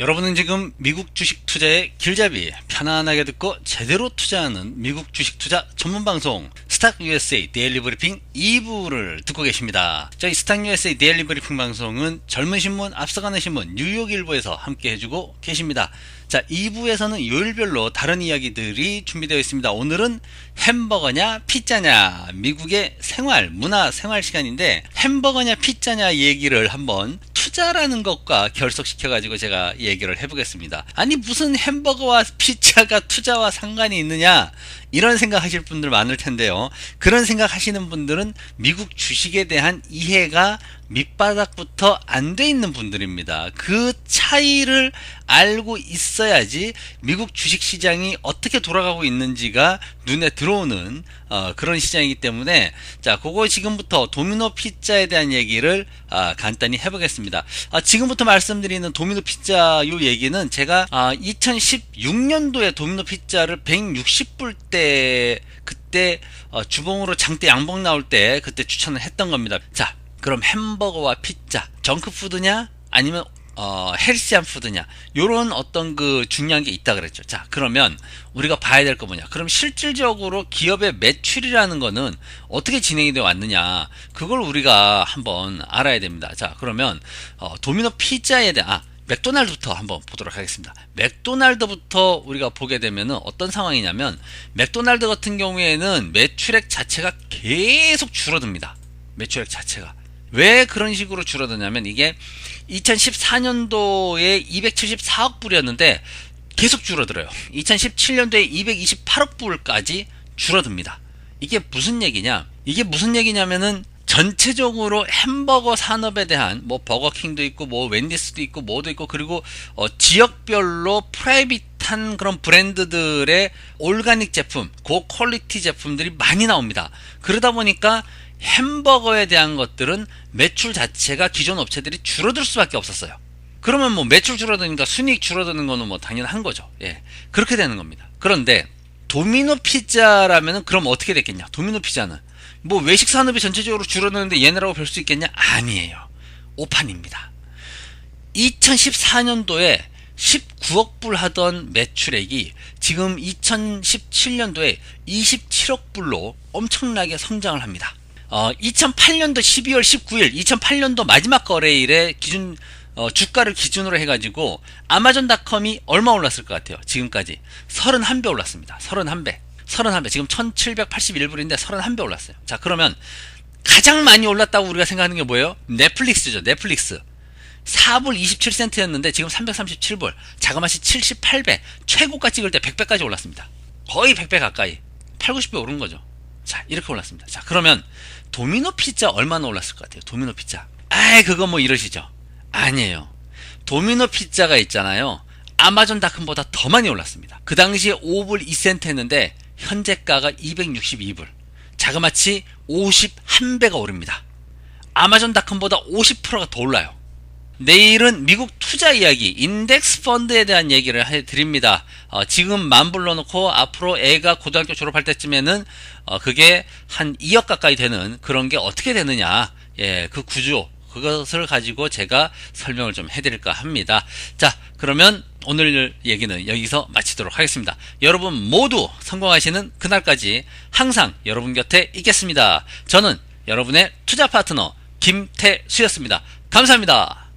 여러분은 지금 미국 주식 투자의 길잡이 편안하게 듣고 제대로 투자하는 미국 주식 투자 전문 방송 스탁 USA 데일리 브리핑 2부를 듣고 계십니다. 저희 스탁 USA 데일리 브리핑 방송은 젊은 신문 앞서가는 신문 뉴욕 일보에서 함께 해주고 계십니다. 자, 2부에서는 요일별로 다른 이야기들이 준비되어 있습니다. 오늘은 햄버거냐 피자냐 미국의 생활 문화 생활 시간인데 햄버거냐 피자냐 얘기를 한번 투자라는 것과 결속시켜 가지고 제가 얘기를 해보겠습니다. 아니 무슨 햄버거와 피자가 투자와 상관이 있느냐 이런 생각하실 분들 많을 텐데요. 그런 생각하시는 분들은 미국 주식에 대한 이해가 밑바닥부터 안 돼 있는 분들입니다. 그 차이를 알고 있어야지 미국 주식 시장이 어떻게 돌아가고 있는지가 눈에 들어오는 어, 그런 시장이기 때문에 자, 그거 지금부터 도미노 피자에 대한 얘기를 아, 간단히 해보겠습니다. 아, 지금부터 말씀드리는 도미노 피자 요 얘기는 제가 아, 2016년도에 도미노 피자를 160불 때 그때 어, 주봉으로 장대 양봉 나올 때 그때 추천을 했던 겁니다. 자, 그럼 햄버거와 피자 정크푸드냐? 아니면 어, 헬시한 푸드냐? 요런 어떤 그 중요한 게 있다 그랬죠. 자 그러면 우리가 봐야 될 거 뭐냐? 그럼 실질적으로 기업의 매출이라는 거는 어떻게 진행이 되어 왔느냐? 그걸 우리가 한번 알아야 됩니다. 자 그러면 어, 도미노 피자에 대한 아, 맥도날드부터 한번 보도록 하겠습니다. 맥도날드부터 우리가 보게 되면은 어떤 상황이냐면 맥도날드 같은 경우에는 매출액 자체가 계속 줄어듭니다. 매출액 자체가. 왜 그런 식으로 줄어드냐면 이게 2014년도에 274억 불이었는데 계속 줄어들어요. 2017년도에 228억 불까지 줄어듭니다. 이게 무슨 얘기냐? 이게 무슨 얘기냐면은 전체적으로 햄버거 산업에 대한 뭐 버거킹도 있고 뭐 웬디스도 있고 뭐도 있고 그리고 어 지역별로 프라이빗한 그런 브랜드들의 올가닉 제품, 고퀄리티 제품들이 많이 나옵니다. 그러다 보니까 햄버거에 대한 것들은 매출 자체가 기존 업체들이 줄어들 수밖에 없었어요. 그러면 뭐 매출 줄어드니까 순이익 줄어드는 거는 뭐 당연한 거죠. 예. 그렇게 되는 겁니다. 그런데 도미노 피자라면은 그럼 어떻게 됐겠냐? 도미노 피자는 뭐 외식 산업이 전체적으로 줄어드는데 얘네라고 볼 수 있겠냐? 아니에요. 오판입니다. 2014년도에 19억 불 하던 매출액이 지금 2017년도에 27억 불로 엄청나게 성장을 합니다. 어, 2008년도 12월 19일, 2008년도 마지막 거래일에 기준 어, 주가를 기준으로 해가지고 아마존닷컴이 얼마 올랐을 것 같아요? 지금까지 31배 올랐습니다. 31배. 31배. 지금 1781불인데 31배 올랐어요. 자, 그러면 가장 많이 올랐다고 우리가 생각하는 게 뭐예요? 넷플릭스죠. 넷플릭스. 4불 27센트였는데 지금 337불. 자그마치 78배. 최고가 찍을 때 100배까지 올랐습니다. 거의 100배 가까이. 8, 90배 오른 거죠. 자, 이렇게 올랐습니다. 자, 그러면 도미노 피자 얼마나 올랐을 것 같아요? 도미노 피자. 아이, 그거 뭐 이러시죠? 아니에요. 도미노 피자가 있잖아요. 아마존 닷컴보다 더 많이 올랐습니다. 그 당시에 5불 2센트 했는데 현재가가 262불. 자그마치 51배가 오릅니다. 아마존 닷컴보다 50%가 더 올라요. 내일은 미국 투자 이야기, 인덱스 펀드에 대한 얘기를 해드립니다. 어, 지금 만 불러놓고 앞으로 애가 고등학교 졸업할 때쯤에는 어, 그게 한 2억 가까이 되는 그런 게 어떻게 되느냐, 예, 그 구조, 그것을 가지고 제가 설명을 좀 해드릴까 합니다. 자, 그러면 오늘 얘기는 여기서 마치도록 하겠습니다. 여러분 모두 성공하시는 그날까지 항상 여러분 곁에 있겠습니다. 저는 여러분의 투자 파트너 김태수였습니다. 감사합니다.